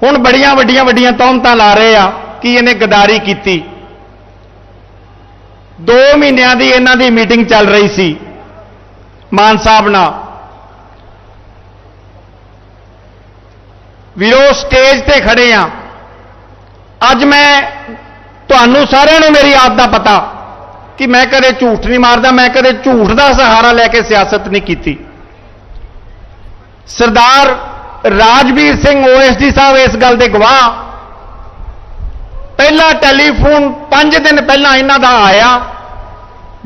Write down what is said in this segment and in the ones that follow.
ਹੁਣ ਬੜੀਆਂ ਵੱਡੀਆਂ ਵੱਡੀਆਂ ਤੌਮਤਾਂ ਲਾ ਰਹੇ ਆ, ਕਿ ਇਹਨੇ ਗਦਾਰੀ ਕੀਤੀ? 2 ਮਹੀਨਿਆਂ ਦੀ ਇਹਨਾਂ ਦੀ ਮੀਟਿੰਗ ਚੱਲ ਰਹੀ ਸੀ, ਮਾਨ ਸਾਹਿਬ ਨਾਲ। ਵੀਰੋ ਸਟੇਜ ਤੇ ਖੜੇ ਆ। ਅੱਜ ਮੈਂ ਤੁਹਾਨੂੰ ਸਾਰਿਆਂ ਨੂੰ ਮੇਰੀ ਆਦਤ ਦਾ ਪਤਾ ਕਿ ਮੈਂ ਕਦੇ ਝੂਠ ਨਹੀਂ ਮਾਰਦਾ, ਮੈਂ ਕਦੇ ਝੂਠ ਦਾ ਸਹਾਰਾ ਲੈ ਕੇ ਸਿਆਸਤ ਨਹੀਂ ਕੀਤੀ। ਸਰਦਾਰ ਰਾਜਵੀਰ ਸਿੰਘ ਓਐਸਡੀ ਸਾਹਿਬ ਇਸ ਗੱਲ ਦੇ ਗਵਾਹ। ਪਹਿਲਾ ਟੈਲੀਫੋਨ 5 ਦਿਨ ਪਹਿਲਾਂ ਇਹਨਾਂ ਦਾ ਆਇਆ।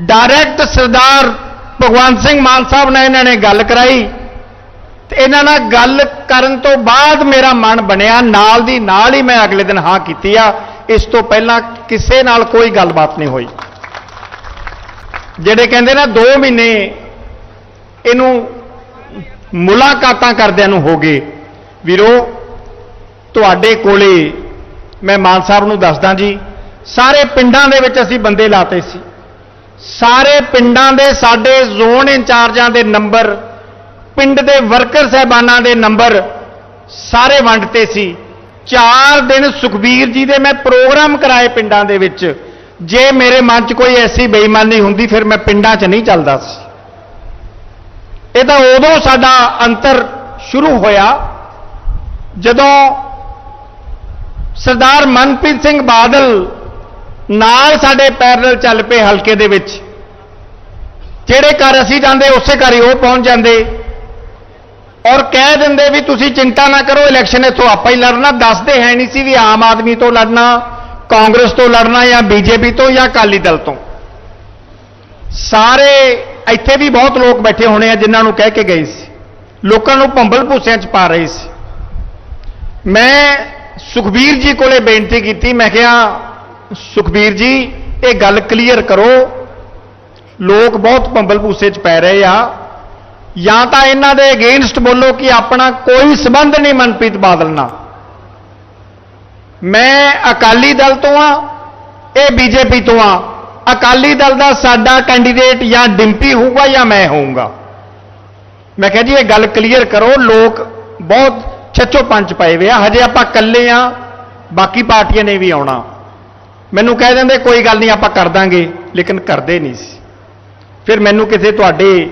ਡਾਇਰੈਕਟ ਸਰਦਾਰ ਭਗਵੰਤ ਸਿੰਘ ਮਾਨ ਸਾਹਿਬ ਨਾਲ ਇਹਨਾਂ ਨੇ ਗੱਲ ਕਰਾਈ। ਤੇ ਇਹਨਾਂ ਨਾਲ ਗੱਲ ਕਰਨ ਤੋਂ ਬਾਅਦ ਮੇਰਾ ਮਨ ਬਣਿਆ, ਨਾਲ ਦੀ ਨਾਲ ਹੀ ਮੈਂ ਅਗਲੇ ਦਿਨ ਹਾਂ ਕੀਤੀ ਆ। ਇਸ ਤੋਂ ਪਹਿਲਾਂ ਕਿਸੇ ਨਾਲ ਕੋਈ ਗੱਲਬਾਤ ਨਹੀਂ ਹੋਈ। ਜਿਹੜੇ ਕਹਿੰਦੇ ਨਾ 2 ਮਹੀਨੇ ਇਹਨੂੰ ਮੁਲਾਕਾਤਾਂ ਕਰਦਿਆਂ ਨੂੰ ਹੋ ਗਏ। ਵੀਰੋ, ਤੁਹਾਡੇ ਕੋਲੇ ਮੈਂ ਮਾਨ ਸਾਹਿਬ ਨੂੰ ਦੱਸਦਾ ਜੀ, ਸਾਰੇ ਪਿੰਡਾਂ ਦੇ ਵਿੱਚ ਅਸੀਂ ਬੰਦੇ ਲਾਤੇ ਸੀ। ਸਾਰੇ ਪਿੰਡਾਂ ਦੇ ਸਾਡੇ ਜ਼ੋਨ ਇੰਚਾਰਜਾਂ ਦੇ ਨੰਬਰ, ਪਿੰਡ ਦੇ ਵਰਕਰ ਸਹਿਬਾਨਾਂ ਦੇ ਨੰਬਰ ਸਾਰੇ ਵੰਡਤੇ ਸੀ। 4 ਦਿਨ ਸੁਖਬੀਰ ਜੀ ਦੇ ਮੈਂ ਪ੍ਰੋਗਰਾਮ ਕਰਾਏ ਪਿੰਡਾਂ ਦੇ ਵਿੱਚ। ਜੇ ਮੇਰੇ ਮਨ 'ਚ ਕੋਈ ਐਸੀ ਬੇਈਮਾਨੀ ਹੁੰਦੀ, ਫਿਰ ਮੈਂ ਪਿੰਡਾਂ 'ਚ ਨਹੀਂ ਚੱਲਦਾ ਸੀ। ਇਹ ਤਾਂ ਉਦੋਂ ਸਾਡਾ ਅੰਤਰ ਸ਼ੁਰੂ ਹੋਇਆ ਜਦੋਂ ਸਰਦਾਰ ਮਨਪ੍ਰੀਤ ਸਿੰਘ ਬਾਦਲ ਨਾਲ ਸਾਡੇ ਪੈਰਲਲ ਚੱਲ ਪਏ ਹਲਕੇ ਦੇ ਵਿੱਚ। ਜਿਹੜੇ ਘਰ ਅਸੀਂ ਜਾਂਦੇ, ਉਸੇ ਘਰ ਹੀ ਉਹ ਪਹੁੰਚ ਜਾਂਦੇ। ਔਰ ਕਹਿ ਦਿੰਦੇ ਵੀ ਤੁਸੀਂ ਚਿੰਤਾ ਨਾ ਕਰੋ, ਇਲੈਕਸ਼ਨ ਇੱਥੋਂ ਆਪਾਂ ਹੀ ਲੜਨਾ। ਦੱਸਦੇ ਹੈ ਨਹੀਂ ਸੀ ਵੀ ਆਮ ਆਦਮੀ ਤੋਂ ਲੜਨਾ, ਕਾਂਗਰਸ ਤੋਂ ਲੜਨਾ ਜਾਂ ਬੀਜੇਪੀ ਤੋਂ ਜਾਂ ਅਕਾਲੀ ਦਲ ਤੋਂ। ਸਾਰੇ ਇੱਥੇ ਵੀ ਬਹੁਤ ਲੋਕ ਬੈਠੇ ਹੋਣੇ ਆ ਜਿਨ੍ਹਾਂ ਨੂੰ ਕਹਿ ਕੇ ਗਏ ਸੀ। ਲੋਕਾਂ ਨੂੰ ਭੰਬਲ ਭੂਸਿਆਂ 'ਚ ਪਾ ਰਹੇ ਸੀ। ਮੈਂ ਸੁਖਬੀਰ ਜੀ ਕੋਲੇ ਬੇਨਤੀ ਕੀਤੀ, ਮੈਂ ਕਿਹਾ, ਸੁਖਬੀਰ ਜੀ, ਇਹ ਗੱਲ ਕਲੀਅਰ ਕਰੋ। ਲੋਕ ਬਹੁਤ ਭੰਬਲ ਭੂਸੇ 'ਚ ਪੈ ਰਹੇ ਆ। ਜਾਂ ਤਾਂ ਇਹਨਾਂ ਦੇ ਅਗੇਂਸਟ ਬੋਲੋ ਕਿ ਆਪਣਾ ਕੋਈ ਸਬੰਧ ਨਹੀਂ ਮਨਪ੍ਰੀਤ ਬਾਦਲ ਨਾਲ। ਮੈਂ ਅਕਾਲੀ ਦਲ ਤੋਂ ਆ, ਇਹ ਬੀਜੇਪੀ ਤੋਂ ਆ। ਅਕਾਲੀ ਦਲ ਦਾ ਸਾਡਾ ਕੈਂਡੀਡੇਟ ਜਾਂ ਡਿੰਪੀ ਹੋਊਗਾ ਜਾਂ ਮੈਂ ਹੋਊਗਾ। ਮੈਂ ਕਿਹਾ ਜੀ, ਇਹ ਗੱਲ ਕਲੀਅਰ ਕਰੋ, ਲੋਕ ਬਹੁਤ ਛੱਚੋ ਪੰਜ ਪਏ ਵੇ ਆ। ਹਜੇ ਆਪਾਂ ਇਕੱਲੇ ਆ, ਬਾਕੀ ਪਾਰਟੀਆਂ ਨੇ ਵੀ ਆਉਣਾ। ਮੈਨੂੰ ਕਹਿ ਦਿੰਦੇ, ਕੋਈ ਗੱਲ ਨਹੀਂ, ਆਪਾਂ ਕਰ ਦਾਂਗੇ, ਲੇਕਿਨ ਕਰਦੇ ਨਹੀਂ ਸੀ। ਫਿਰ ਮੈਨੂੰ ਕਿਸੇ ਤੁਹਾਡੇ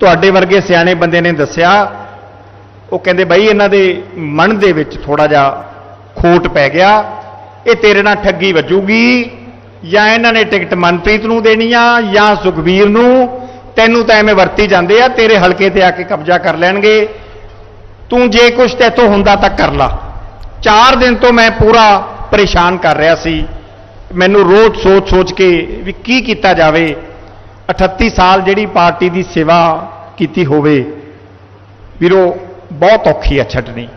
ਤੁਹਾਡੇ ਵਰਗੇ ਸਿਆਣੇ ਬੰਦੇ ਨੇ ਦੱਸਿਆ, ਉਹ ਕਹਿੰਦੇ, ਬਾਈ, ਇਹਨਾਂ ਦੇ ਮਨ ਦੇ ਵਿੱਚ ਥੋੜਾ ਜਿਹਾ ਖੋਟ ਪੈ ਗਿਆ, ਇਹ ਤੇਰੇ ਨਾਲ ਠੱਗੀ ਵੱਜੂਗੀ ਜਾਂ ਇਹਨਾਂ ਨੇ ਟਿਕਟ ਮਨਪ੍ਰੀਤ ਨੂੰ ਦੇਣੀ ਆ ਜਾਂ ਸੁਖਬੀਰ ਨੂੰ, ਤੈਨੂੰ ਤਾਂ ਐਵੇਂ ਵਰਤੀ ਜਾਂਦੇ ਆ, ਤੇਰੇ ਹਲਕੇ ਤੇ ਆ ਕੇ ਕਬਜ਼ਾ ਕਰ ਲੈਣਗੇ। ਤੂੰ ਜੇ ਕੁਛ ਤੇਤੋਂ ਹੁੰਦਾ ਤਾਂ ਕਰ ਲਾ। 4 ਦਿਨ ਤੋਂ ਮੈਂ ਪੂਰਾ ਪਰੇਸ਼ਾਨ ਕਰ ਰਿਹਾ ਸੀ। ਮੈਨੂੰ ਰੋਜ਼ ਸੋਚ ਸੋਚ ਕੇ ਵੀ ਕੀ ਕੀਤਾ ਜਾਵੇ। 38 ਸਾਲ ਜਿਹੜੀ ਪਾਰਟੀ ਦੀ ਸੇਵਾ ਕੀਤੀ ਹੋਵੇ, ਵੀਰੋ, ਬਹੁਤ ਔਖੀ ਆ ਛੱਡਣੀ।